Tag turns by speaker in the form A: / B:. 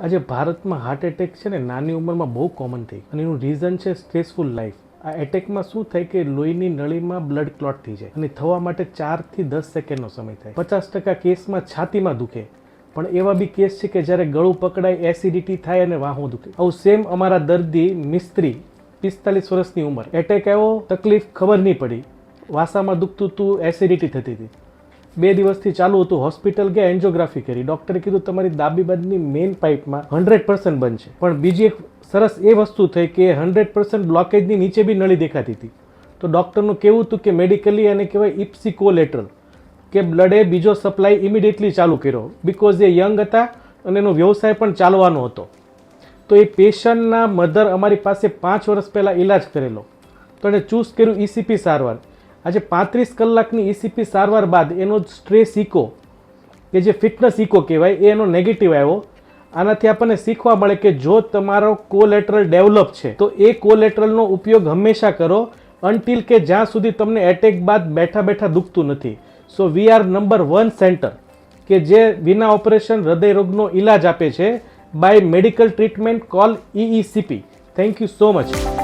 A: આજે ભારતમાં heart attack છે ને નાની ઉંમરમાં બહુ કોમન થઈ. અને એનું રીઝન છે સ્ટ્રેસફુલ લાઈફ આ એટેકમાં શું થાય કે લોહીની નળીમાં બ્લડ ક્લોટ થઈ જાય. અને થવા માટે ચારથી દસ સેકન્ડનો સમય થાય. પચાસ ટકા કેસમાં છાતીમાં દુખે. પણ એવા બી કેસ છે કે જ્યારે ગળું પકડાય એસિડિટી થાય અને વાહું દુખે. આવું સેમ અમારા દર્દી મિસ્ત્રી, પિસ્તાલીસ વર્ષની ઉંમર. એટેક આવ્યો, તકલીફ ખબર નહીં પડી. વાસામાં દુખતું હતું એસિડિટી થતી હતી. બે દિવસથી ચાલુ હતું હોસ્પિટલ ગયા એન્જિયોગ્રાફી કરી. ડૉક્ટરે કીધું, તમારી ડાબી બાજુની મેઇન પાઇપમાં હંડ્રેડ પર્સન્ટ બંધ છે પણ બીજી એક સરસ એ વસ્તુ થઈ કે હંડ્રેડ પર્સન્ટ બ્લોકેજની નીચે બી નળી દેખાતી હતી. તો ડૉક્ટરનું કેવું હતું કે મેડિકલી અને કહેવાય ઇપ્સિકોલેટરલ કે બ્લડે બીજો સપ્લાય ઇમિડિયેટલી ચાલુ કર્યો. બિકોઝ એ યંગ હતા અને એનો વ્યવસાય પણ ચાલવાનો હતો. તો એ પેશન્ટના મધર અમારી પાસે પાંચ વર્ષ પહેલાં ઇલાજ કરેલો. તો એણે ચૂઝ કર્યું ઇસીપી સારવાર. આજે પાંત્રીસ કલાકની ઇસીપી સારવાર બાદ એનો સ્ટ્રેસ ઇકો કે જે ફિટનેસ ઇકો કહેવાય, એ એનો નેગેટિવ આવ્યો. આનાથી આપણને શીખવા મળે કે જો તમારો કોલેટરલ ડેવલપ છે, તો એ કોલેટરલનો ઉપયોગ હંમેશા કરો અનટિલ કે જ્યાં સુધી તમને એટેક બાદ બેઠા બેઠા દુખતું નથી. So we are number one centre કે જે વિના ઓપરેશન હૃદયરોગનો ઇલાજ આપે છે. By medical treatment call EECP thank you so much